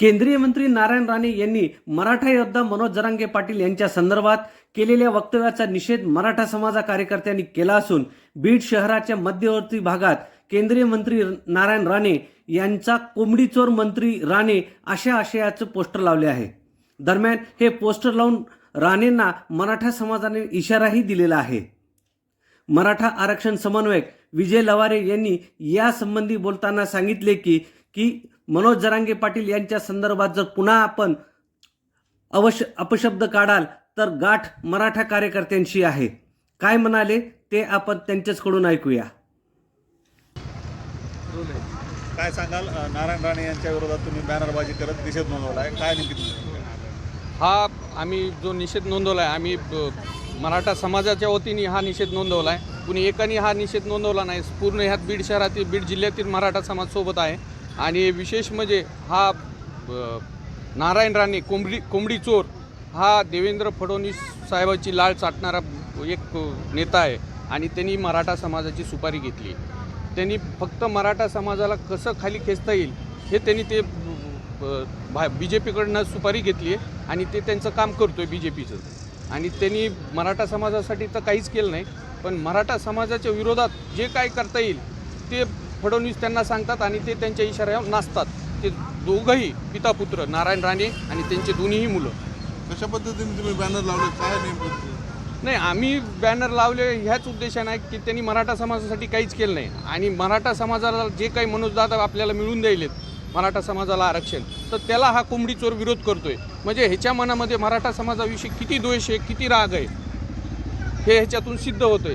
केंद्रीय मंत्री नारायण राणे यांनी मराठा योद्धा मनोज जरांगे पाटील यांच्या संदर्भात केलेल्या वक्तव्याचा निषेध मराठा समाजा कार्यकर्त्यांनी केला असून बीड शहराच्या मध्यवर्ती भागात केंद्रीय मंत्री नारायण राणे यांचा कोंबडी चोर मंत्री राणे अशा आशयाचं पोस्टर लावले आहे. दरम्यान हे पोस्टर लावून राणेंना मराठा समाजाने इशाराही दिलेला आहे. मराठा आरक्षण समन्वयक विजय लवारे यांनी यासंबंधी बोलताना सांगितले की की मनोज जरांगे पाटील यांच्या संदर्भात जर पुन्हा आपण अवश्य अपशब्द काढाल तर गाठ मराठा कार्यकर्त्यांशी आहे. काय म्हणाले ते आपण त्यांच्याचकडून ऐकूया. काय सांगाल? नारायण राणे यांच्या विरोधात तुम्ही बॅनरबाजी करत निषेध नोंदवला आहे काय नेमकी हा आम्ही जो निषेध नोंदवला आहे आम्ही मराठा समाजाच्या वतीने हा निषेध नोंदवला आहे कुणी एकाने हा निषेध नोंदवला नाही. पूर्ण ह्यात बीड शहरातील बीड जिल्ह्यातील मराठा समाज सोबत आहे. आणि विशेष म्हणजे हा नारायण राणे कोंबडी कोंबडी चोर हा देवेंद्र फडणवीस साहेबाची लाळ चाटणारा एक नेता आहे आणि त्यांनी मराठा समाजाची सुपारी घेतली. त्यांनी फक्त मराठा समाजाला कसं खाली खेचता येईल हे त्यांनी ते भा बी जे पीकडनं सुपारी घेतली आहे आणि ते त्यांचं काम करतो आहे बी जे पीचं आणि त्यांनी मराठा समाजासाठी तर काहीच केलं नाही पण मराठा समाजाच्या विरोधात जे काय करता येईल ते फडणवीस त्यांना सांगतात आणि ते त्यांच्या इशाऱ्यावर नाचतात. ते दोघंही पिता पुत्र नारायण राणे आणि त्यांचे दोन्हीही मुलं. कशा पद्धतीने तुम्ही बॅनर लावले? काय नेमकं नाही आम्ही बॅनर लावले ह्याच उद्देशाने आहे की त्यांनी मराठा समाजासाठी काहीच केलं नाही. आणि मराठा समाजाला जे काही मनोजदादा आपल्याला मिळून द्यायलेत मराठा समाजाला आरक्षण तर त्याला हा कोंबडी चोर विरोध करतोय. म्हणजे ह्याच्या मनामध्ये मराठा समाजाविषयी किती द्वेष आहे किती राग आहे हे ह्याच्यातून सिद्ध होतंय.